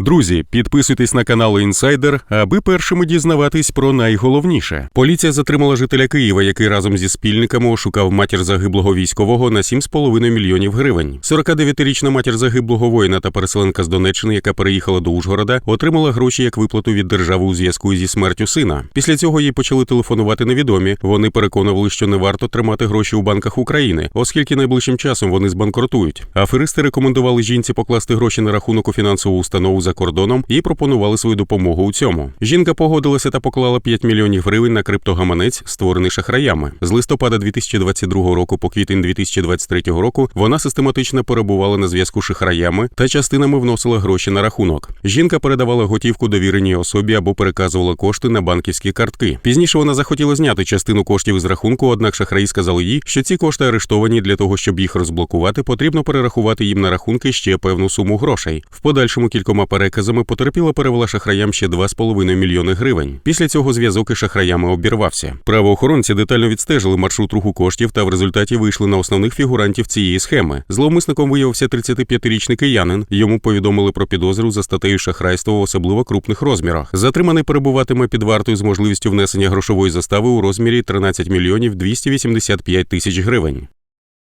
Друзі, підписуйтесь на канал Інсайдер, аби першими дізнаватись про найголовніше. Поліція затримала жителя Києва, який разом зі спільниками ошукав матір загиблого військового на 7,5 мільйонів гривень. 49-річна матір загиблого воїна та переселенка з Донеччини, яка переїхала до Ужгорода, отримала гроші як виплату від держави у зв'язку зі смертю сина. Після цього їй почали телефонувати невідомі. Вони переконували, що не варто тримати гроші у банках України, оскільки найближчим часом вони збанкрутують. Аферисти рекомендували жінці покласти гроші на рахунок у фінансову установу за кордоном і пропонували свою допомогу у цьому. Жінка погодилася та поклала 5 мільйонів гривень на криптогаманець, створений шахраями. З листопада 2022 року по квітень 2023 року вона систематично перебувала на зв'язку з шахраями та частинами вносила гроші на рахунок. Жінка передавала готівку довіреній особі або переказувала кошти на банківські картки. Пізніше вона захотіла зняти частину коштів із рахунку, однак шахраї сказали їй, що ці кошти арештовані для того, щоб їх розблокувати, потрібно перерахувати їм на рахунки ще певну суму грошей. В подальшому кількома переказами потерпіла перевела шахраям ще 2,5 мільйони гривень. Після цього зв'язок із шахраями обірвався. Правоохоронці детально відстежили маршрут руху коштів та в результаті вийшли на основних фігурантів цієї схеми. Зловмисником виявився 35-річний киянин. Йому повідомили про підозру за статтею шахрайства в особливо крупних розмірах. Затриманий перебуватиме під вартою з можливістю внесення грошової застави у розмірі 13 мільйонів 285 тисяч гривень.